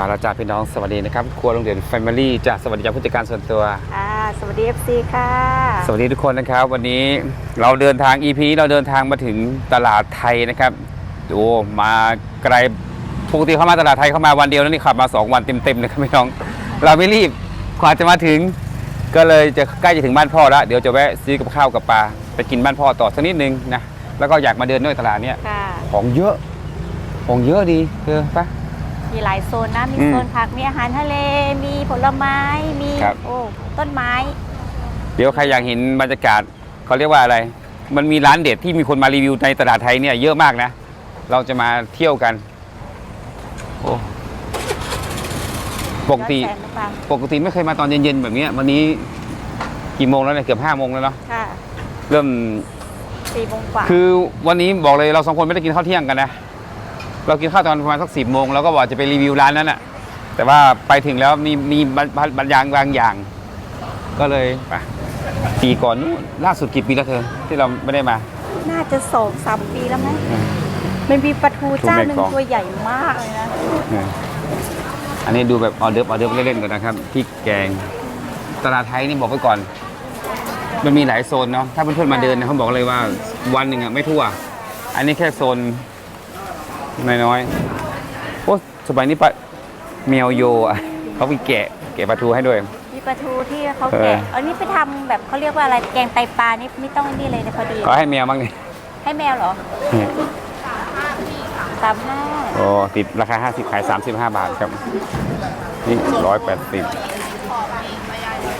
มาแล้วจ้าพี่น้องสวัสดีนะครับครัวโรงเรียนแฟมิลี่จ้าสวัสดีจ้าผู้จัดการส่วนตัวค่ะสวัสดี FC ค่ะ สวัสดีทุกคนนะครับ วันนี้เราเดินทาง EP นี้เราเดินทางมาถึงตลาดไทยนะครับโอ้มาไกลปกติเข้ามาตลาดไทยเข้ามาวันเดียวแล้วนี่ขับมา 2 วันเต็มๆนะครับพี่น้อง เราไม่รีบกว่าจะมาถึง ก็เลยจะใกล้จะถึงบ้านพ่อแล้วเดี๋ยวจะแวะซื้อกับข้าวกับปลาไปกินบ้านพ่อต่อสักนิดนึงนะแล้วก็อยากมาเดินด้วยตลาดเนี้ยค่ะของเยอะของเยอะดีเธอปะ มีหลายโซนนะมีอืมโซนผักมีอาหารทะเล มีผลไม้มีครับ โอ้ต้นไม้ เดี๋ยวใครอยากเห็นบรรยากาศเขาเรียกว่าอะไร มันมีร้านเด็ดที่มีคนมารีวิวในตลาดไทยเนี่ยเยอะมากนะ เราจะมาเที่ยวกัน โอ้ปกติยอดแสนหรือเปล่าปกติไม่เคยมาตอนเย็นๆแบบเนี้ยวันนี้กี่โมงแล้วเนี่ยเกือบห้าโมงแล้วเนาะค่ะเริ่มสี่โมงกว่าคือวันนี้บอกเลยเราสองคนไม่ได้กินข้าวเที่ยงกันนะ เรากินข้าวตอนประมาณสักสิบโมงเราก็บอกจะไปรีวิวร้านนั้นอะแต่ว่าไปถึงแล้วมีมีบางบางอย่างบางอย่าง ก็เลยไปปีก่อนนู้นล่าสุดกี่ปีแล้วเธอ ที่เราไม่ได้มา น่าจะสองสามปีแล้วไหมอืมมันมีปลาทูเจ้าหนึ่งทูแมงกองตัวใหญ่มากเลยนะเนี่ยอันนี้ดูแบบออเดิร์ฟออเดิร์ฟเล่นๆก่อนนะครับพริกแกงตลาดไทยนี่บอกไว้ก่อน มันมีหลายโซนเนาะถ้าเพื่อนๆมาเดินเนยเขาบอกเลยว่าวันหนึ่งอะไม่ทั่ว อันนี้แค่โซน น้อยๆ โอ้สมัยนี้ปะแมวโยอะเขามีแกะแกะปลาทูให้ด้วย มีปลาทูที่เขาเออแกะอันนี้ไปทำแบบเขาเรียกว่าอะไรแกงไตปลานี่ไม่ต้องนี่เลยนะพอดีเขาให้แมวบ้างนี่ให้แมวเหรอนี่สามห้าโอ้ติดราคา 50 ขาย 35 บาทครับ นี่ร้อยแปดสิบ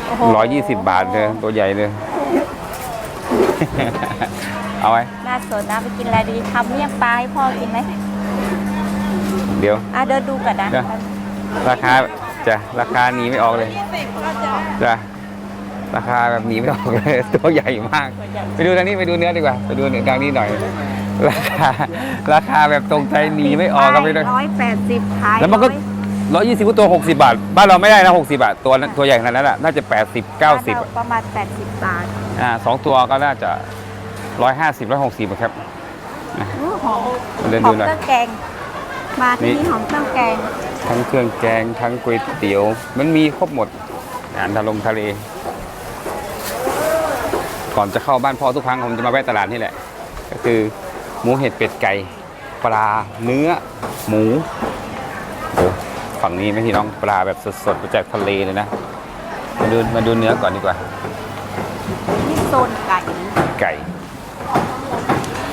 โอ้โหร้อยยี่สิบบาทเลยตัวใหญ่เลย เอาไว้ น่าสนนะไปกินอะไรดีทำเมี่ยงปลาให้พ่อกินไหม เดี๋ยว อะเดินดูก่อนนะเดี๋ยวราคาจะราคาหนีไม่ออกเลยจะราคาแบบหนีไม่ออกเลย ตัวใหญ่มาก ไปดูทางนี้ไปดูเนื้อดีกว่า ไปดูทางนี้หน่อย ราคา ราคาแบบตรงใจหนีไม่ออกกันไปเลยร้อยแปดสิบขายแล้วมันก็ร้อยร้อยยี่สิบตัวหกสิบาท บ้านเราไม่ได้นะหกสิบาท ตัวนั้นตัวใหญ่ขนาดนั้นแหละน่าจะแปดสิบเก้าสิบ ประมาณแปดสิบบาทอ่าสองตัวก็น่าจะร้อยห้าสิบร้อยหกสิบครับ อู้หอมเดินหดูอมหน่อย เครื่องแกง มาที่นี่นี่หอมเครื่องแกง ทั้งเครื่องแกงทั้งก๋วยเตี๋ยว มันมีครบหมดอาหารทะลงทะเล ก่อนจะเข้าบ้านพ่อทุกครั้งผมจะมาแวะตลาดนี่แหละ ก็คือหมูเห็ดเป็ดไก่ปลาเนื้อ หมูโอ้ฝั่งนี้ไหมพี่น้องปลาแบบสดๆมาจากทะเลเลยนะ มาดูมาดูเนื้อก่อนดีกว่านี่โซนไก่ ไก่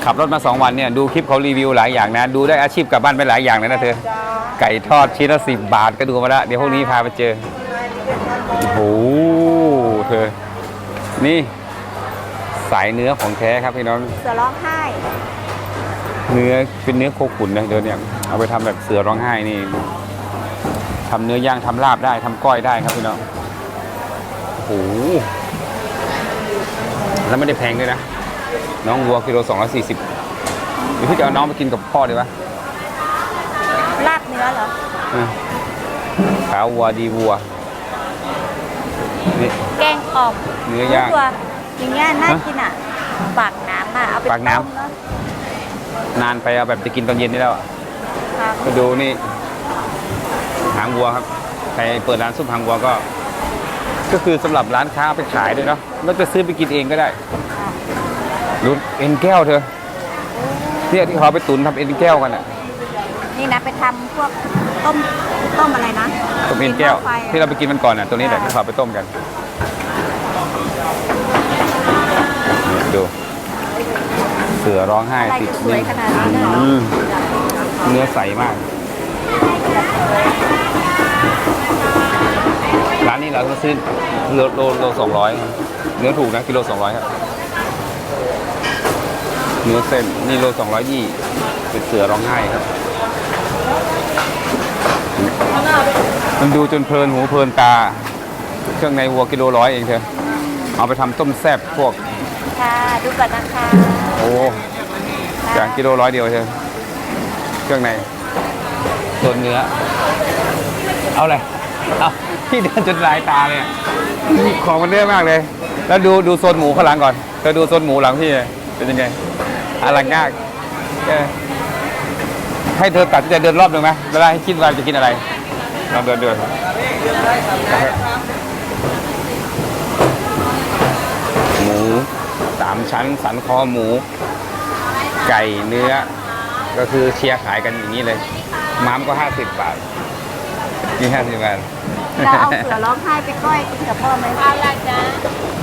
ขับรถมาสองวันเนี่ยดูคลิปเขารีวิวหลายอย่างนะ ดูได้อาชีพกลับบ้านไปหลายอย่างเลยนะเธอ ไก่ทอดชิ้นละสิบบาทก็ดูมาแล้วเดี๋ยวพวกนี้พาไปเจอโอ้โหเธอ นี่สายเนื้อของแท้ครับพี่น้องเสือร้องไห้เนื้อเป็นเนื้อโคขุนนะเดี๋ยวเนี่ยเอาไปทำแบบเสือร้องไห้นี่ทำเนื้อย่างทำลาบได้ทำก้อยได้ครับพี่น้องโอ้โหแล้วไม่ได้แพงด้วยนะ น้องวัวกิโล240หรือพี่จะเอาน้องไปกินกับพ่อดีวะลาบเนื้อเหรออะขาววัวดีวัวนี่ แกงอ่อมเนื้อย่างตัวอย่างเงี้ยน่าฮะกินอะปากน้ำอะเอาไปปากน้ำ ต้มเอะนานไปเอาแบบจะกินตอนเย็นนี่แล้วอะครับมาดูนี่ หางวัวครับใครเปิดร้านซุปหางวัวก็ ก็คือสำหรับร้านค้าเอาไปขายด้วยเนาะแล้วจะซื้อไปกินเองก็ได้ ดูเอ็นแก้วเธอเนี่ยที่เขาเอาไปตุนทำเอ็นแก้วกันอะนี่นะไปทำพวกต้มต้มอะไรนะต้มเอ็นแก้ว หม้อไฟอะที่เราไปกินมันก่อนอะตัวนี้แหละที่เขาเอาไปต้มกันนี่ดู เสือร้องไห้อะไรติดจะสวยขนาดนี้เลยเหรออืมเนื้อใสมาก ร้านนี้เราต้องซื้อโลโลโลสองร้อยเนื้อถูกนะกิโลสองร้อยครับ เนื้อเส้นนี่โลสองร้อยยี่เป็นเสือร้องไห้ครับ มันดูจนเพลินหูเพลินตา เครื่องในวัวกิโลร้อยเองเธอเอาไปทำต้มแซ่บพวก ค่ะ ดูก่อนนะคะโอ้จากกิโลร้อยเดียวเธอเครื่องในส่วนเนื้อ เอาเลยเอาพี่เดินจนลายตาเลยอะของมันเยอะมากเลย แล้วดูดูโซนหมูข้างหลังก่อนเธอดูโซนหมูหลังพี่เป็นยังไง อลังมากเออให้เธอตัดสินใจเดินรอบหนึ่งไหมแล้วให้คิดว่าจะกินอะไรลองเดินเดินหมูสามชั้นสันคอหมู ไก่เนื้อ ก็คือเชียร์ขายกันอย่างนี้เลยม้ามก็50บาทนี่50บาทเราเอาเสือร้องไห้ไปก้อยกินกับพ่อไหมเอาละจ้ะ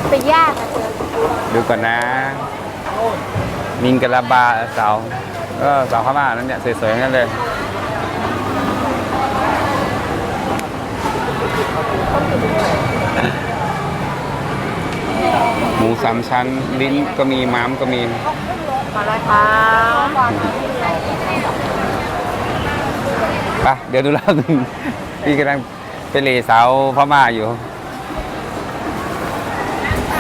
ไปย่างอะเธอดูก่อนนะ มิงกะลาบาเสาก็เสาพม่านั่นเนี่ยสวยๆทั้งนั้นเลยหมูสามชั้นลิ้นก็มีม้ามก็มีมาเลยค่ะไปเดี๋ยวดูแล้วหนึ่งพี่กำลังไปเลสาวพม่าอยู่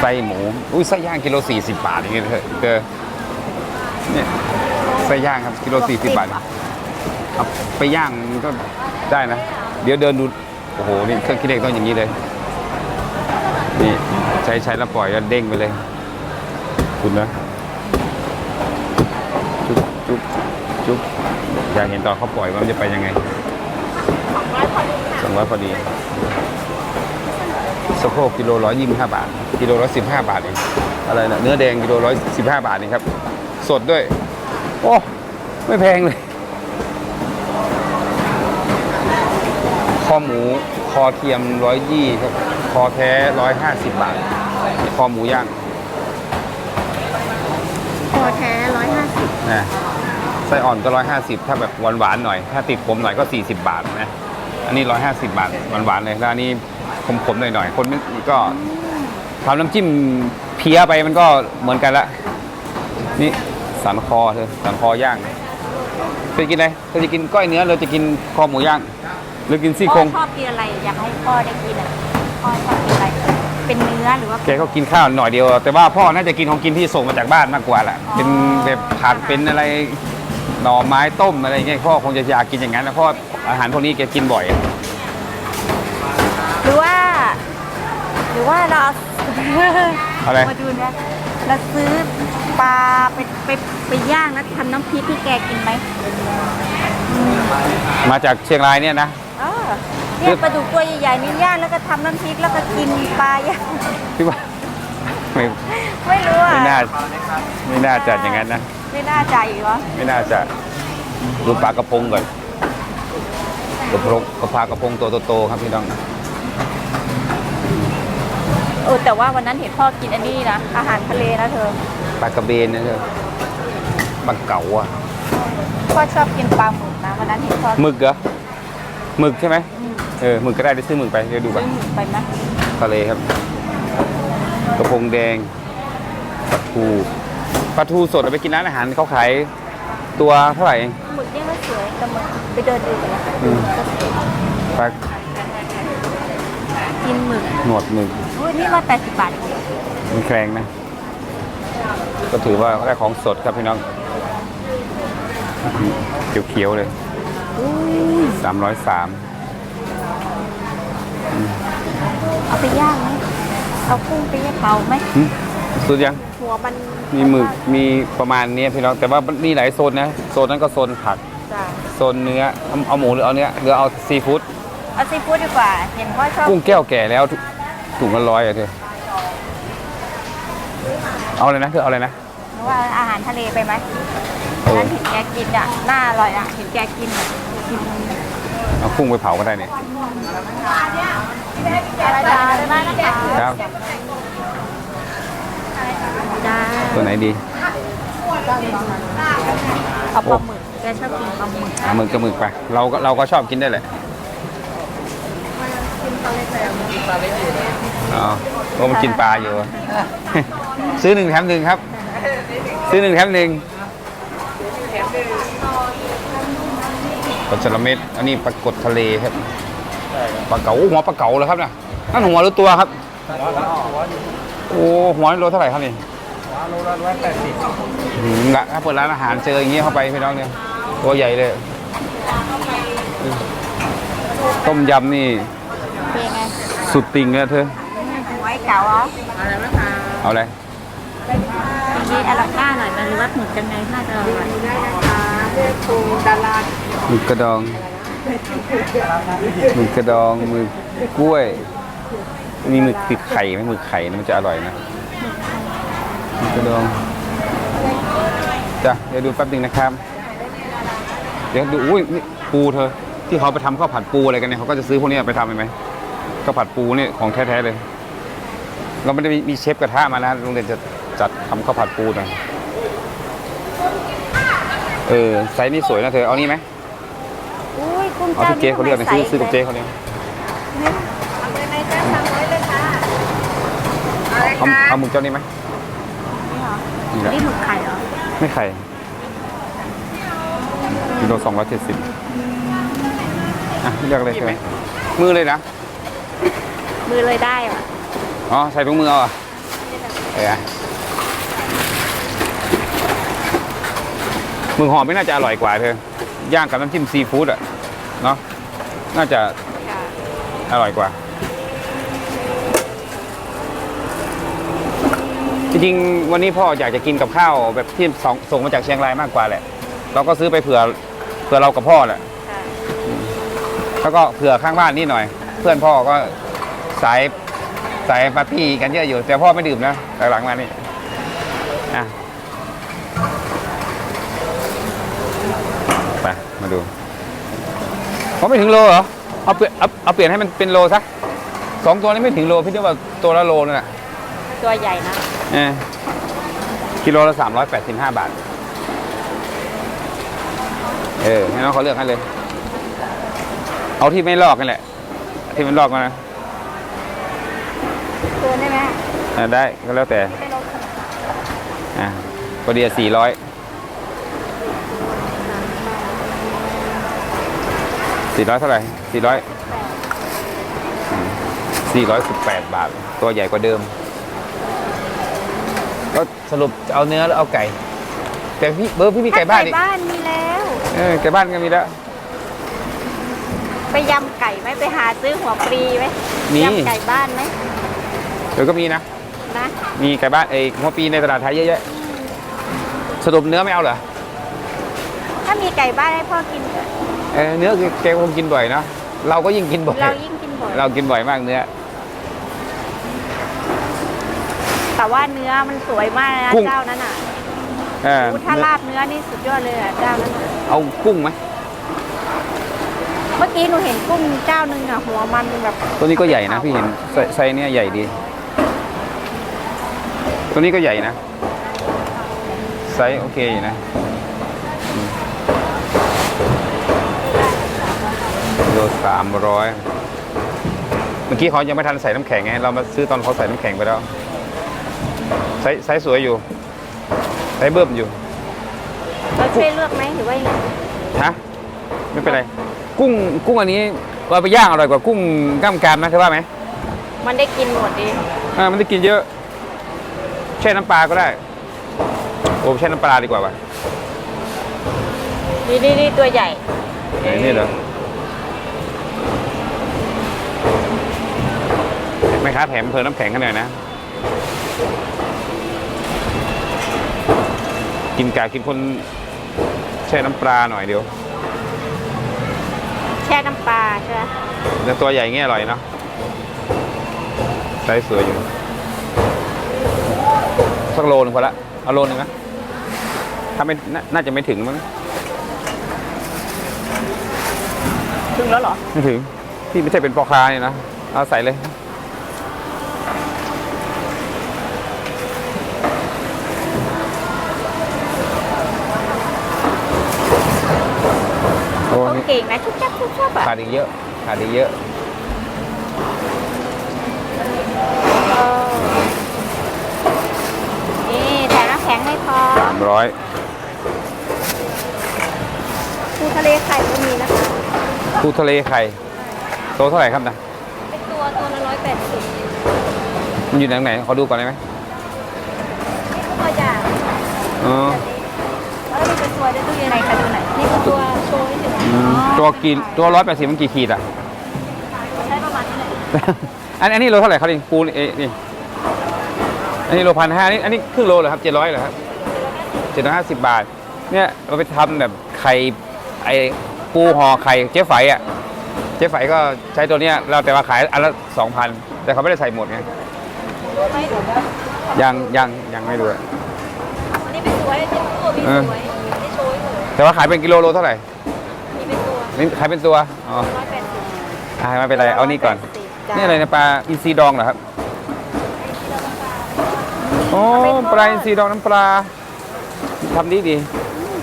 ไส้หมู อุ้ยไส้ย่างกิโลสี่สิบบาทอย่างเงี้ยเถอะ เจอเนี่ยไส้ย่างครับกิโลสี่สิบบาทเอาไปย่างมันก็ได้นะ เดี๋ยวเดินดู โอ้โห นี่เครื่องคิดเลขต้องอย่างนี้เลย นี่ใช้ใช้แล้วปล่อยแล้วเด้งไปเลย คุณนะ จุ๊บจุ๊บจุ๊บอยากเห็นตอนเขาปล่อยว่ามันจะไปยังไงสองร้อยพอดีสะโพกกิโลร้อยยี่สิบห้าบาท กิโลร้อยสิบห้าบาทเองอะไรนะเนื้อแดงกิโลร้อยสิบห้าบาทเองครับ สดด้วย โอ้ ไม่แพงเลย คอหมูคอเทียมร้อยยี่ครับ คอแท้ร้อยห้าสิบบาท คอหมูย่างคอแท้ร้อยห้าสิบนะไส้อ่อนก็ร้อยห้าสิบถ้าแบบหวานๆหน่อย ถ้าติดขมหน่อยก็สี่สิบบาทนะ อันนี้ร้อยห้าสิบบาทหวานๆเลยแล้วอันนี้ขมๆหน่อยๆคนไม่ก็ทำน้ำจิ้มเพี้ยไปมันก็เหมือนกันละนี่ สันคอเธอสันคอย่างเธอกินอะไรเธอจะกินก้อยเนื้อหรือจะกินคอหมูย่างหรือกินซี่โครงพ่อชอบกินอะไรอยากให้พ่อได้กินอะพ่อชอบกินอะไร เป็นเนื้อหรือว่าแกก็กินข้าวหน่อยเดียว แต่ว่าพ่อน่าจะกินของกินที่ส่งมาจากบ้านมากกว่าแหละเป็นแบบผักเป็นอะไรหน่อไม้ต้มอะไรเงี้ยพ่อคงจะอยากกินอย่างนั้นนะเพราะอาหารพวกนี้แกกินบ่อย หรือว่า หรือว่าเราเอาอะไรมาดูนะเราซื้อปลาไป ไปไปย่างแล้วทำน้ำพริกให้แกกินไหมมาจากเชียงรายเนี่ยนะเออเนี่ยปลาดุกตัวใหญ่ๆนี่ย่างแล้วก็ทำน้ำพริกแล้วก็กินปลาย่างพี่ว่าไม่ไม่รู้อะไม่น่าไม่น่าจัดอย่างนั้นนะไม่น่าใจเหรอไม่น่าจะดูปลากระพงก่อนกระพงกระพากระพงตัวโตๆครับพี่น้องเออแต่ว่าวันนั้นเห็นพ่อกินอันนี้นะอาหารทะเลนะเธอ ปลากระเบนนะเธอปลาเก๋าอะพ่อชอบกินปลาหมึกนะวันนั้นเห็นพ่อหมึกเหรอหมึกใช่ไหมเออหมึกก็ได้ได้ซื้อหมึกไปเดี๋ยวดูก่อซื้นอหมึกไปไหมทะเลครับ กระพงแดงปลาทูปลาทูสดเอาไปกินร้านอาหารเขาขายตัวเท่าไหร่เองหมึกเนี่ยก็สวยแต่หมึกไปเดินดูกันนะอืมปลากินหมึกหนวดหมึกโอ้ยนี่ร้อยแปดสิบบาทเองมันแครงนะ ก็ถือว่าได้ของสดครับพี่น้องเขียวๆเลยอุ้ยสามร้อยสามเอาไปย่างไหมเอากุ้งไปย่างเผาไหมสุดยังหัวมันมีหมึกมีประมาณนี้พี่น้องแต่ว่ามีหลายโซนนะโซนนั้นก็โซนผักจ้ะโซนเนื้อเอาเอาหมูหรือเอาเนื้อหรือเอาซีฟู้ดเอาซีฟู้ดดีกว่าเห็นพ่อชอบกุ้งแก้วแก่แล้วถุงละร้อยอะเธอเอาเลยนะเธอเอาเลยนะหรือ ว่าอาหารทะเลไปไหมเออนั้นเห็นแกกินอะน่าอร่อยอะเห็นแกกินอะกินเอากุ้งไปเผาก็ได้เนี่ยอะไรจ้าได้ไหมนะคะครับจ้าตัวไหนดีเอาปลาหมึกแกชอบกินปลาหมึกเอาหมึกกับหมึกไปเราก็เราก็ชอบกินได้แหละอ๋อเพราะมันกินปลาอยู่ ซื้อหนึ่งแถมหนึ่งครับ ซื้อหนึ่งแถมหนึ่งปลาจระเม็ดอันนี้ปลากดทะเลครับปลาเก๋าหัวปลาเก๋าเลยครับเนี่ยนั่นหัวหรือตัวครับ โอ้หัวนี่โลเท่าไหร่ครับนี่โลละร้อยแปดสิบอืมละถ้าเปิดร้านอาหารเจออย่างเงี้ยเข้าไปพี่น้องเนี่ยตัวใหญ่เลย ต้มยำนี่เป็นไงสุดติ่งเลยนะเธอไว้เก๋าเหรออะไรนะคะเอาอะไร มีอาราก้าหน่อยมันรือว่าหมึกจังไงน่าจะอร่อยได้นะคะเลือกปูดาราหมึกกระดองหมึกกระดองหมึกกล้วย มีหมึกติดไข่ไหมหมึกไข่นะมันจะอร่อยนะหมึกกระดองจ้ะเดี๋ยวดูแป๊บหนึงนะครับ เดี๋ยวดูอุ้ยนี่ปูเธอ ที่เขาไปทำข้าวผัดปูอะไรกันเนี่ยเขาก็จะซื้อพวกนี้ไปทำไหมข้าวผัดปูเนี่ยของแท้ๆเลย เราไม่ได้มีเชฟกระทะมานะโรงเรียนจะ จัดทำข้าวผัดปูหน่อยเออไซส์นี่สวยนะเธอเอานี่ไหมอุ้ยกุ้งเอาเจ้าที่เจ๊เขาเรียกนะซื้อซื้อกับเจ๊ทเขาเนี่ยำเลยไหมจ๊ะทำไว้เลยค่ะเอาเลยเอาค่ะเอาหมึกเจ้านี่ไหมนี่เหรอนี่แหละนี่หมึกไข่เหรอไม่ไข่กิโลสองร้อยเจ็ดสิบอะเลือกเลยใช่ไหมมือเลยนะมือเลยได้เหรออ๋อใส่ถุงมือเอาอะเออ หมึกหอมไม่น่าจะอร่อยกว่าเธอย่างกับน้ำจิ้มซีฟู้ดอะเนาะน่าจะอร่อยกว่า จริงๆวันนี้พ่ออยากจะกินกับข้าวแบบที่ส่งส่งมาจากเชียงรายมากกว่าแหละ เราก็ซื้อไปเผื่อเผื่อเรากับพ่อแหละค่ะแล้วก็เผื่อข้างบ้านนี่หน่อย เพื่อนพ่อก็สายสายปาร์ตี้กันเยอะอยู่ แต่พ่อไม่ดื่มนะหลังๆมานี่อะไปมาดู เขาไม่ถึงโลเหรอ เอาเปลี่ยนเอาเอาเปลี่ยนให้มันเป็นโลซะสองตัวนี้ไม่ถึงโลพี่เรียกว่าตัวละโลนั่นแหละตัวใหญ่นะ เออกิโลละสามร้อยแปดสิบห้าบาท เออให้น้องเขาเลือกให้เลย เอาที่ไม่ลอกกันแหละ ที่มันลอกมานะตัวได้ไหมอะได้ก็แล้วแต่ ไม่ลงอะพอดีสี่ร้อย สี่ร้อยเท่าไหร่สี่ร้อยสี่ร้อยสิบแปดบาท ตัวใหญ่กว่าเดิม ก็สรุปจะเอาเนื้อหรือเอาไก่ แต่พี่เบอร์พี่มีไก่บ้านถ้อีกบ้านมีแล้ว เออไก่บ้านก็มีแล้ว ไปยำไก่ไหมไปหาซื้อหัวปลีไหมมี ยำไก่บ้านไหมเดี๋ยวก็มีนะ นะ มีไก่บ้านเอ้ยหัวปีในตลาดไทยเยอะแยะ สรุปเนื้อไม่เอาเหรอ ถ้ามีไก่บ้านให้พ่อกินเถอะ เออเนื้อคือแกคงกินบ่อยเนอะเราก็ยิ่งกินบ่อย เรายิ่งกินบ่อย เรากินบ่อยมากเนื้อ แต่ว่าเนื้อมันสวยมากนะกุ้ง เจ้านั้นอะเอออู้ถ้าลาบเนื้อนี่สุดยอดเลยอะเจ้านั้นอะเอากุ้งไหมเมื่อกี้หนูเห็นกุ้งเจ้านึงอะหัวมันแบบตัวนี้ก็ใหญ่นะพี่เห็นไซไซส์เนี้ยใหญ่ดี ตัวนี้ก็ใหญ่นะไซส์โอเคอยู่นะอืม โลสามร้อยเมื่อกี้เขายังไม่ทันใส่น้ำแข็งไง เรามาซื้อตอนเขาใส่น้ำแข็งไปแล้วไซส์ไซส์สวยอยู่ไซส์เบิ่มอยู่ เราช่วยเลือกไหมหรือว่ายังไงฮะ ไม่เป็นไร กุ้งกุ้งอันนี้เราไปย่างอร่อยกว่ากุ้งกล้ามกรามนะเธอว่าไหมมันได้กินหมดดีอ่ามันได้กินเยอะ แช่น้ำปลาก็ได้ โอ้แช่น้ำปลาดีกว่าว่ะนี่นี่นี่ตัวใหญ่ ไหนนี่เหรอ แม่ค้าแถมเพลินน้ำแข็งให้หน่อยนะ กินกากินคนแช่น้ำปลาหน่อยเดียว แช่น้ำปลาใช่ไหมแต่ตัวใหญ่เงี้ยอร่อยเนาะไซส์สวยอยู่ สักโลนึงพอละ เอาโลนึงนะถ้าไม่น่าน่าจะไม่ถึงมั้ง ถึงแล้วเหรอ ไม่ถึง พี่ไม่ใช่เป็นพ่อค้าเนี่ยนะ เอาใส่เลย โอ้โอนี่เก่งนะชุบชับชุบชับอะขาดอีกเยอะขาดอีกเยอะเออนี่แถมน้ำแข็งให้พร้อสามมร้อยปูทะเลไข่ก็มีนะคะปูทะเลไข่โตเท่าไหร่ครับนะเป็นตัวตัวละร้อยแปดสิบนี่มันอยู่ไหนไหนขอดูก่อนได้ไหมคือตัวอย่างอ๋ ตัวกี่ตัวร้อยแปดสิบมันกี่ขีดอะใช้ประมาณนี้เลยอันอันนี้โลเท่าไหร่ครับนี่ปูนี่เอ๊ะนี่อันนี้โลพันห้านี่อันนี้ครึ่งโลเหรอครับเจ็ดร้อยเหรอครับเจ็ดร้อยห้าสิบบาท เนี่ยเราไปทำแบบไข่ไอปูห่อไข่เจ๊ไฝอะเจ๊ไฝก็ใช้ตัวเนี้ยเราแต่ว่าขายอันละสองพันแต่เขาไม่ได้ใส่หมดไงยังยังยังไม่รู้อะอันนี้เป็นสวยเป็นตัวมีเออสวยไม่โชยเลยแต่ว่าขายเป็นกิโลโลเท่าไหร่ นี่เป็นตัวนี่ขายเป็นตัวอ๋อร้อยแปดสิบอ่าไม่เป็นไรเอานี่ก่อนจ้ะนี่อะไรนะปลาอินทรีดองเหรอครับโอ้ปลาอินทรีดองน้ำปลาทำดีดี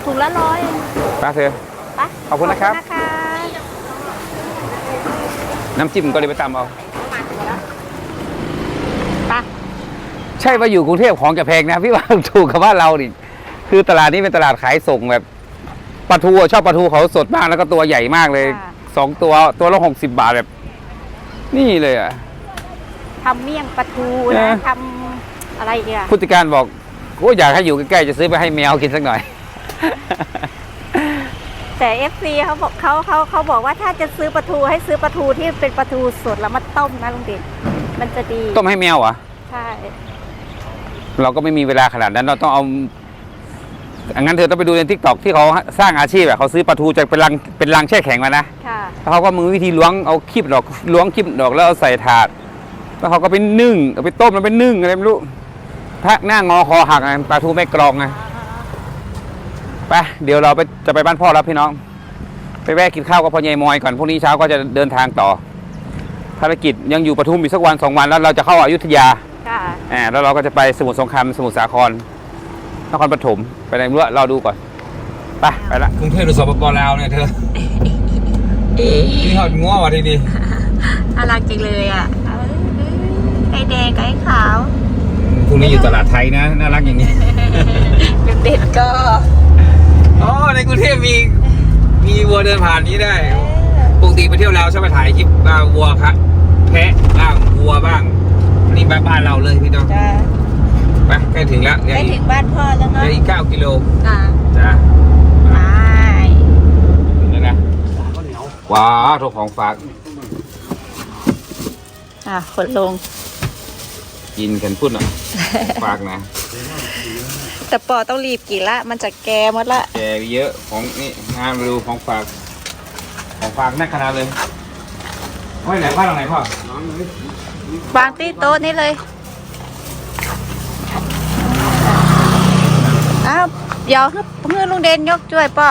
ถุงละร้อยเองปลาเธอไปขอบคุณนะครับขอณนะคะน้ำจิ้มก็เลยไปตามเอาไปใช่ว่าอยู่กรุงเทพของจะแพงนะพี่ว่าถูกกับว่านเราดิคือตลาดนี้เป็นตลาดขายส่งแบบ ปลาทูอะชอบปลาทูเขาสดมากแล้วก็ตัวใหญ่มากเลยสองตัวตัวละหกสิบบาทแบบ นี่เลยอะ ทำเมี่ยงปลาทูเอนะอ ทำอะไรอีกอะผู้จัดการบอกโอ้อยากให้อยู่ใกล้ๆจะซื้อไปให้แมวกินสักหน่อย แต่เอฟซีเขาบอกเขาเขาเขาบอกว่าถ้าจะซื้อปลาทูให้ซื้อปลาทูที่เป็นปลาทูสดแล้วมาต้มนะลุงเด่นมันจะดีต้มให้แมวเหรอใช่เราก็ไม่มีเวลาขนาดนั้นเราต้องเอา งั้นเธอต้องไปดูในทิกตอกที่เขาสร้างอาชีพแบบเขาซื้อปลาทูจากเป็นลังเป็นลังแช่แข็งมานะค่ะแล้วเขาก็มือวิธีล้วงเอาคลิปดอกล้วงคลิปดอกแล้วเอาใส่ถาด แล้วเขาก็ไปนึ่งเอาไปต้มแล้วไปนึ่งอะไรไม่รู้พักหน้างอคอหักไงปลาทูไม่กรองไงไปเดี๋ยวเราไปจะไปบ้านพ่อแล้วพี่น้อง ไปแวะกินข้าวกับพ่อใหญ่มอยก่อนพรุ่งนี้เช้าก็จะเดินทางต่อภารกิจยังอยู่ปทุมอีกสักวันสองวันแล้วเราจะเข้าอายุทยาค่ะอ่าแล้วเราก็จะไปสมุทรสงครามสมุทรสาคร นครปฐมไปไหนไม่รู้อะเราดูก่อน ไป ไปละกรุงเทพหรือสปปลาวเนี่ยเธอนี่หอดง้อวะทีนี้น่ารักจริงเลยอะไอแดงกับไอขาวพรุ่งนี้อยู่ตลาดไทยนะ น่ารักอย่างนี้เด็ดๆก็ อ๋อ ในกรุงเทพมี มีวัวเดินผ่านนี้ได้ ปกติไปเที่ยวลาวชอบไปถ่ายคลิปว่าวัวครับแพะบ้างวัวบ้าง นี่บ้านบ้านเราเลยพี่น้องจะ ไปใกล้ถึงแล้วเดี๋ยวไปอีถึกงบ้านพ่อแล้วเดี๋เนาะยวอีกเก้ากิโลจ้ะจ้าไปถึงแล้วนะว้าวทุกของฝากอะขนลง กินกันพุ่นอะ ฝากนะแต่ปอต้องรีบกี่ละ มันจะแกหมดละแกเยอะของนี่งานมาดูของฝากของฝากแน่ขนาดเลยไว้ไหนบ้านหลังไหนพ่อวางที่โต๊ะนี่เลย อ้าวเดี๋ยวเพื่อนลุงเดนยกช่วยป่อ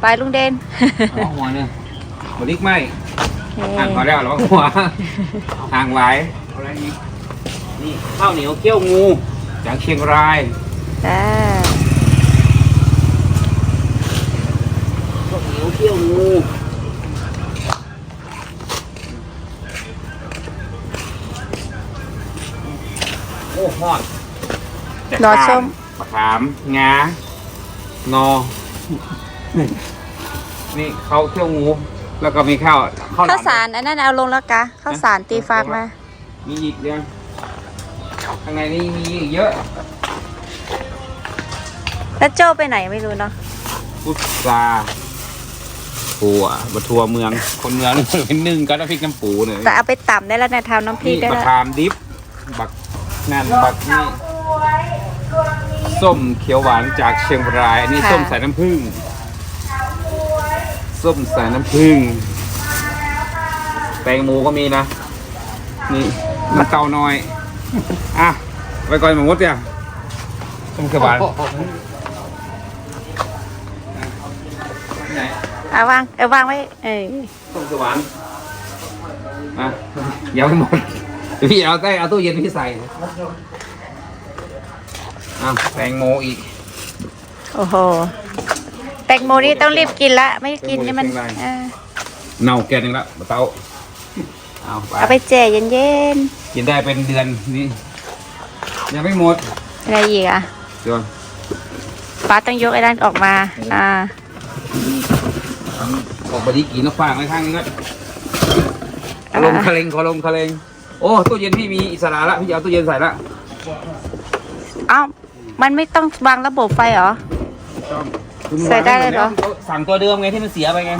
ไปลุงเดนเอาหัวเนี่ยหัวลิกไม่ห่างพอแล้วหรอหัวห่างไว้อะไรอีกนี่ข้าวเหนียวเกี๊ยวงูจากเชียงรายจ้าข้าวเหนียวเกี๊ยวงูโอ้ฮอดรอชม มะขามงางอนี่เขาเที่ยวงู แล้วก็มีข้าวข้าวหลข้าวมสารอันนั้นเอาลงแล้วกะข้าวสารตีฟากมา มีอีกเรื่องข้างในนี้มีอีกเยอะแล้วโจ้ไปไหนไม่รู้เนาะพุทราปูอะมาทัวร์เมือง คนเมืองเป็นหนึ่งก็น้ำพริกน้ำปูเนี่ยแต่เอาไปต่ำได้แล้วนะทำน้ำพริกนี่ได้มะแล้วขามดิบบักงานบักนี่ ส้มเขียวหวานจากเชียงราย อันนี้ส้มใส่น้ำผึ้งส้มใส่น้ำผึ้งแตงโมก็มีนะ นี่มันเตาน้อย อะ ไปก่อนหมดเนี่ยส้มเขียวหวานไหนเอาวางเอาวางไว้เออส้มเขียวหวานอะยังไม่หมดพี่เอาใต้เอาตู้เย็นพี่ใส่ อะแตงโมอีกโอ้โหแตงโมนี่ต้องรีบกินละ ไม่กินนี่มันแตงโมเชียงรายอ่าเน่าแกนหนึ่งละมาเตาเอาไปเอาไปแจ่เย็นกินได้เป็นเดือนนี่ยังไม่หมดๆอะไรอีกอะเดี๋ยวป้าต้องยกไอ้นั่นออกมา อ่า ออกบดีกี่นกฟางไว้ข้างนี้ก็ขอลมคาเลงขอลมคาเลงโอ้ตู้เย็นพี่มีอิสระละพี่จะเอาตู้เย็นใส่ละ เอ้า มันไม่ต้องวางระบบไฟเหรอคุณใส่ได้เลยเหรอสั่งตัวเดิมไงที่มันเสียไปไง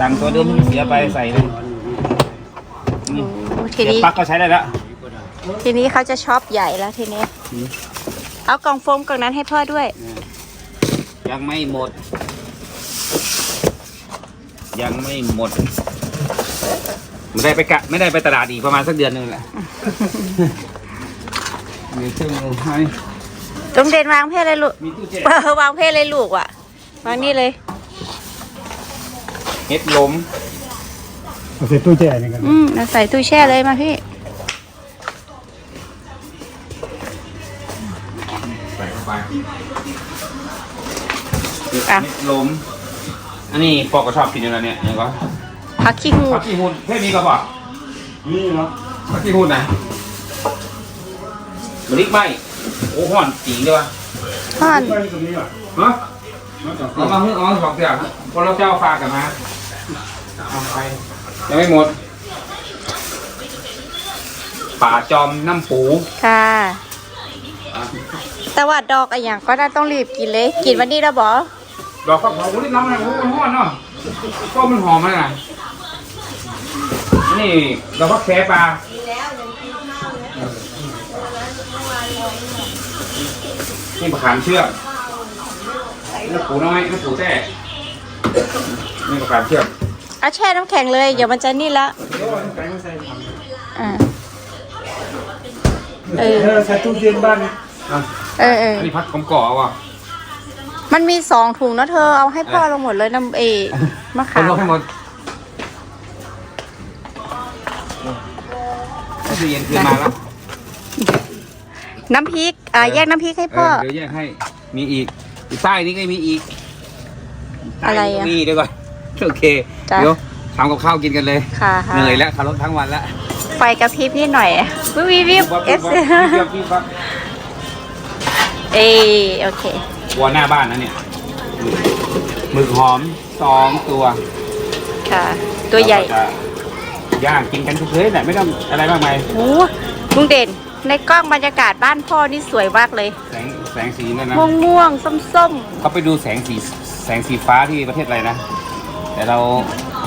สั่งตัวเดิมที่มันเสียไปใส่เลยนี่โอ้ทีเสียบนี้ ปลั๊กก็ใช้ได้แล้วทีนี้เขาจะชอบใหญ่แล้วทีนี้อืมเอากล่องโฟมกล่องนั้นให้พ่อด้วยยยังไม่หมด ยังไม่หมดไม่ได้ไปกะไม่ได้ไปตลาดอีกประมาณสักเดือนหนึงแหละ มีเครื่องมือให้จงเด่นวางเพศเลยลูกมีตู้เจ็ดเออวางเพศเลยลูกว่ะวางนี่เลย เฮ็ดล้มเอาใส่ตู้แช่นี่กันอืมเอาใส่ตู้แช่เลยมาพี่ใส่เข้าไปอะเฮ็ดล้มอันนี้ปอกก็ชอบกินอยู่แล้วเนี่ยยังก็ผักขี้หูผักขี้หุ่นเพ่มีก็บอกนี่เนาะผักขี้หุ่นนะ มะลิกไหมโอ้ห่อนจริงด้วยวะห่อนไปตรงนี้ว่ะฮะมาต่อเอามาเพิ่งเอามาสองเสียงพอเราเจ้าฝากกันมาเอาไปยังไม่หมดป่าจอมน้ำปูค่ะ แต่ว่าดอกอะไรอย่างก็น่าต้องรีบกินเลย กินวันนี้แล้วบอดอกฟักทองโอ้ยน้ำมันโอ้ยห้อนเนาะก็มันหอมมากนะนี่ดอกฟักแคปลา นี่มะขามเชื่อมน้ำปูน้อยน้ำปูแท้นี่มะขามเชื่อมเอาแช่น้ำแข็งเลยเดี๋ยวมันจะนี่ละเดี๋ยวเอาแข็งมาใส่อ่าเออเออใส่ตู้เย็นบ้านนี่อะเออเอออันนี้พัดกลมก่อว่ะมันมีสองถุงเนอะเธอเอาให้พ่อเราหมดเลยน้ำเอมะคขานมลงให้หมดก็คือเย็นคืนมาแล้ว น้ำพริกอ่าแยกน้ำพริกให้พ่อเเดี๋ยวแยกให้ มีอีกอยู่ใต้นี้ก็มีอีกอะไรอะใต้นี่ด้วยก่อน โอเค จ้ะ เดี๋ยวทำกับข้าวกินกันเลยค่ะค่ะเหนื่อยแล้วขับรถทั้งวันแล้วไฟกระพริบนิดหน่อยวิววิววิวเอฟวิบวับวิบวับวิบวับเอโอเค วัวหน้าบ้านนะเนี่ยหมึกหอมสองตัวค่ะ ตัวใหญ่เราก็จะย่างกินกันเฉยๆแหละไม่ต้องอะไรมากมายโอ้ลุงเด่น ในกล้องบรรยากาศบ้านพ่อนี่สวยมากเลย แสงแสงสีนั่นนะม่วงม่วงๆส้มส้มเขาไปดูแสงสีแสงสีฟ้าที่ประเทศอะไรนะแต่เรา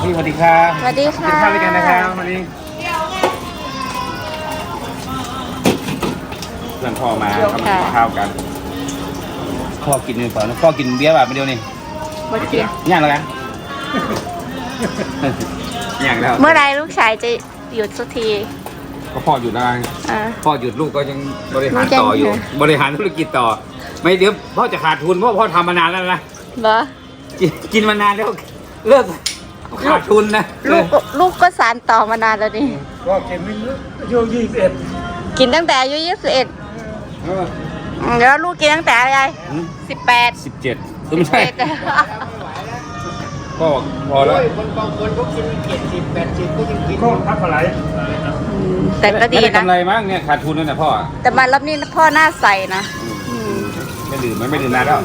พี่สวัสดีครับๆสวัสดีค่ะกินข้าวด้วยกันนะครับวันนี้เพื่อนพ่อมาเขามากินข้าวกันพ่อกินเนื้อเปล่านะพ่อกินเบียร์แบบเดียวนี่หมดเกียย่างแล้วกัน ย่างแล้ว เมื่อไรลูกชายจะหยุดสักที ก็พ่อหยุดแล้วไงอ่า พ่อหยุดลูกก็ยังบริหารลูกยังต่ออยู่ค่ะ บริหารธุรกิจต่อ ไม่เดี๋ยวพ่อจะขาดทุนเพราะพ่อทำมานานแล้วนะเหรอกินกินมานานแล้วเลิกขาดทุนนะลูกก็ลูกก็สารต่อมานานแล้วนี่ ก็เก็บไม่ลึกอายุยี่สิบเอ็ดกินตั้งแต่อายุยี่สิบเอ็ดเออแล้วลูกกินตั้งแต่อะไรสิบแปดสิบเจ็ดไม่ใช่ ก็พอแล้วก็ทับอะไรแต่ก็ดีไม่ได้นะ กำไรมั้งเนี่ยขาดทุนนั่นแหละพ่อแต่มารอบนี้พ่อหน้าใสนะอืมไม่ดื่มไม่ไม่ดื่มนานแล้ว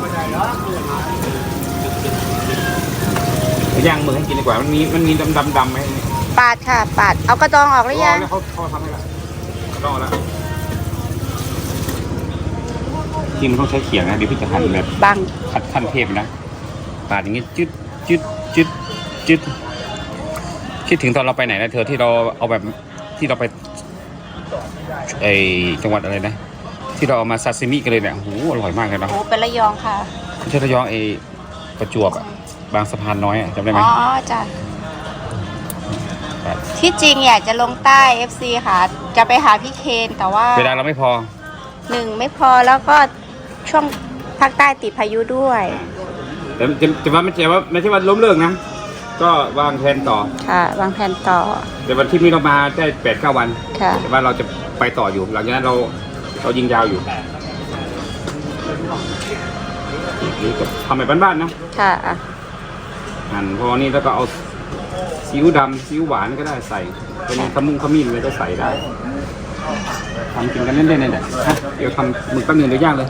ไปย่างมือให้กินดีกว่ามันมีมันมีดำดำดำไหมปาดค่ะ ปาด เอากระดองออกหรือยังแล้วเขาเขาทำให้ละรอแล้วที่มันต้องใช้เขียงนะเดี๋ยวพี่จะหั่นแบบ บังคัดขั้นเทพนะปาดอย่างงี้ จึ๊ดจึ๊ด จึ๊ดจึ๊ดคิดถึงตอนเราไปไหนนะเธอที่เราเอาแบบที่เราไปไอจังหวัดอะไรนะ ที่เราเอามาซาซิมิกันเลยเนี่ยโอ้โหอร่อยมากเลยเนาะโอ้เป็นระยองค่ะไม่ใช่ระยองไอประจวบอะบางสะพานน้อยอะจำได้ไหมอ๋อจ้ะปาดที่จริงอยากจะลงใต้ FC ค่ะ จะไปหาพี่เคนแต่ว่าเวลาเราไม่พอหนึ่งไม่พอแล้วก็ช่วงภาคใต้ติดพายุด้วย แต่จะจะว่าไม่ใช่ว่าไม่ใช่ว่าล้มเลิกนะ ก็วางแผนต่อ ค่ะ วางแผนต่อ แต่วันที่นี้เรามาได้แปดเก้าวัน ค่ะ แต่ว่าเราจะไปต่ออยู่ หลังจากนั้นเราเรายิงยาวอยู่นี่ก็ทำแบบบ้านๆนะค่ะอะหั่นพอนี่แล้วก็เอาซีอิ๊วดำซีอิ๊วหวานก็ได้ใส่ เป็นขมุ้งขมิ้นอะไรก็ใส่ได้ทำกินกันเล่นๆนี่แหละฮะเดี๋ยวทำหมึกแป๊บนึงเดี๋ยวย่างเลย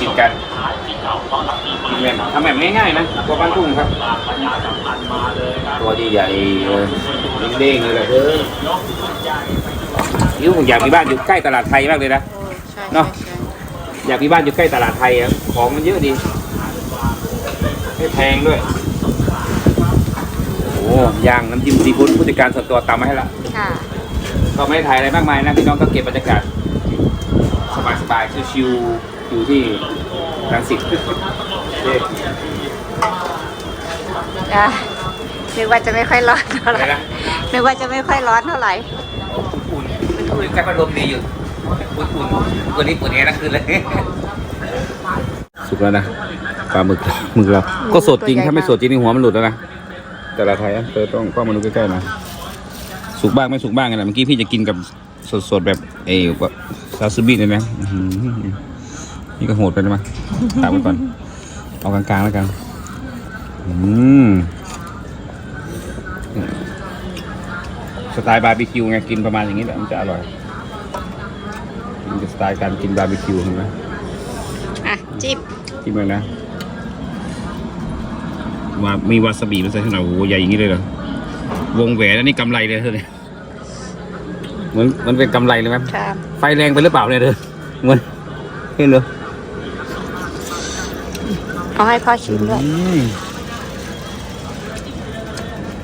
กินกันกิน แบบทำแบบง่ายๆนะตัวบ้านทุ่งครับ ตัวใหญ่ๆเลยเด้งๆเลยแหละเออยิ้วผมอยากมีบ้านอยู่ใกล้ตลาดไทยมากเลยนะ ใช่เนาะอยากมีบ้านอยู่ใกล้ตลาดไทยอะของมันเยอะดีไม่แพงด้วย โอ้ย่างน้ำจิ้มซีฟู้ดผู้จัดการส่วนตัวตามมาให้ละ ค่ะ ก็ไม่ได้ถ่ายอะไรมากมายนะพี่น้องก็เก็บบรรยากาศ สบายๆชิวๆอยู่ที่รังสิต อะนึกว่าจะไม่ค่อยร้อนเท่าไหอะไรร่นะ นึกว่าจะไม่ค่อยร้อนเท่าไหร่ อุ่นอุ่นใกล้พัดลมดีอยู่อุ่นอุ่นวันนี้เปิดแอร์ทั้งคืนเลยสุกแล้วนะปลาหมึกหมึกเราก็สดจริงถ้าไม่สดจริงนี่หัวมันหลุดแล้วนะแต่ละไทยอะเธอต้องกล้องมาดูใกล้ๆนะสุกบ้างไม่สุกบ้างกันแหละเมื่อกี้พี่จะกินกับสดๆแบบเอ้แบบซาซูบิเลยนะอื้อหือนี่ก็โหดไปนะมั้ยตามไปก่อน เอากลางๆแล้วกัน อืม สไตล์บาร์บีคิวไงกินประมาณอย่างนี้แหละมันจะอร่อยมันจะสไตล์การกินบาร์บีคิวเห็นไหมอะจิ้มจิ้มเลยนะว่ามีวาซาบิมันใส่ขนาดโอ้โหใหญ่อย่างนี้เลยเหรอวงแหวนแล้วนี่กำไรเลยเธอเนี่ยเหมือนมันเป็นกำไรเลยไหมครับไฟแรงไปหรือเปล่าเนี่ยเธอเหมือนเห็นเหรอ เอาให้พ่อชิมด้วยอืม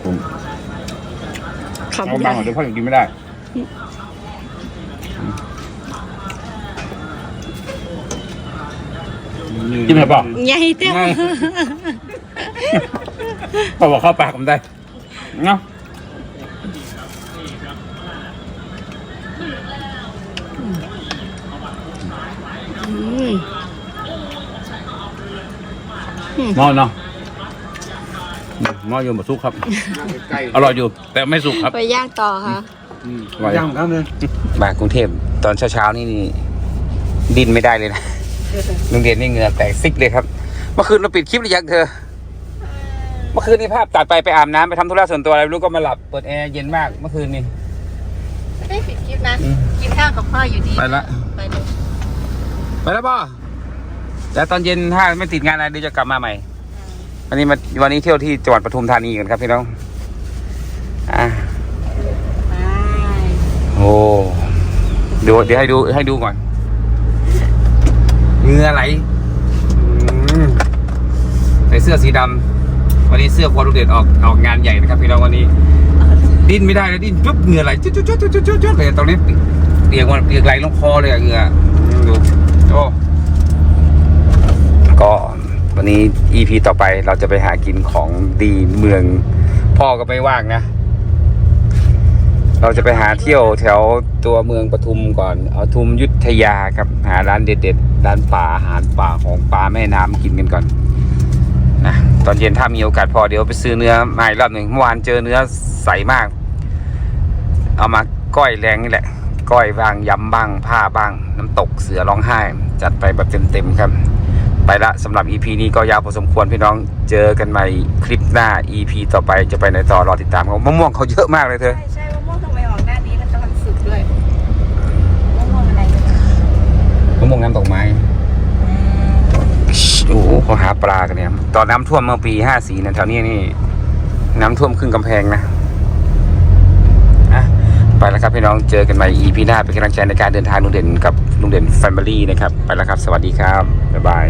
ผมขอบเอาคุณบางหน่อยเดี๋ยวพ่อยังกินไม่ได้จิ้มไหนเปล่า ใหญ่เต้าง่ายพอบอกเข้าปากผมได้เนาะ อืม ห ม้อเนาะหม้ออยู่บะซุกครับ อร่อยอยู่ แต่ไม่สุกครับ ไปย่างต่อค่ะอร่อยย่างครับเลยมากรุงเทพตอนเช้าๆนี่ดิ้นไม่ได้เลยนะโรงเรียนนี่เหงื่อแตกซิกเลยครับ เมื่อคืนเราปิดคลิปหรือยังเธอ เมื่อคืนนี้ภาพตัดไปไปอาบน้ำไปทำธุระส่วนตัวอะไรไม่รู้ก็มาหลับเปิดแอร์เย็นมากเมื่อคืนนี้ไม่ได้ปิดคลิปนะอืมกินข้าวกับพ่ออยู่ดี ไปละ ไปเลยไปแล้วป่ะ แต่ตอนเย็นถ้าไม่ติดงานอะไรเดี๋ยวจะกลับมาใหม่ วันนี้มาวันนี้เที่ยวที่จังหวัดปทุมธานีกันครับพี่น้องอะไปโอ้ดูเดี๋ยวให้ดูให้ดูก่อนเหงื่อไหลอืมใส่เสื้อสีดำวันนี้เสื้อควอลูเดตออกออกงานใหญ่นะครับพี่น้องวันนี้ ดิ้นไม่ได้แล้วดิ้นปุ๊บเหงื่อไหลจุ๊ดจุ๊ดจุ๊ดจุ๊ดจุ๊ดจุ๊ดเลยตรงนี้เปียกวันเปียกไหลลงคอเลยอะเหงื่ออืมดูโอ้ก็วั นี้ EP ต่อไปเราจะไปหากินของดีเมือง พ่อก็ไม่ว่างนะ เราจะไปหาเที่ยวแถวตัวเมืองปทุมก่อนเอาทุมยุทธยาครับหาร้านเด็ดๆร้านป่าอาหารป่าของป่าแม่น้ำกินกันก่อนนะตอนเย็นถ้ามีโอกาสพอเดี๋ยวไปซื้อเนื้อมาอีกรอบหนึ่งเมื่อวานเจอเนื้อใสมาก เอามาก้อยแรงนี่แหละ ก้อยบ้างยำบ้างผ้าบ้าง น้ำตกเสือร้องไห้ จัดไปแบบเต็มๆครับ ไปละสำหรับ EP นี้ก็ยาวพอสมควรพี่น้องเจอกันใหม่คลิปหน้า EP ต่อไปจะไปไหนต่อรอติดตามเขามะม่วงเขาเยอะมากเลยเธอ ใช่ใช่มะม่วงทำไมออกหน้านี้แล้วกำลังสุกด้วยมะม่วงอะไรเนี่ยมะม่วงน้ำตกไม้ โอ้โหเขาหาปลากันเนี่ย ตอนน้ำท่วมเมื่อปีห้าสี่เนี่ยแถวนี้นี่ น้ำท่วมครึ่งกำแพงนะอะไปแล้วครับพี่น้องเจอกันใหม่ EP หน้าเป็นกำลังใจในการเดินทางลุงเด่นกับ ลุงเด่นแฟมิลี่นะครับ ไปแล้วครับ สวัสดีครับ บ๊ายบาย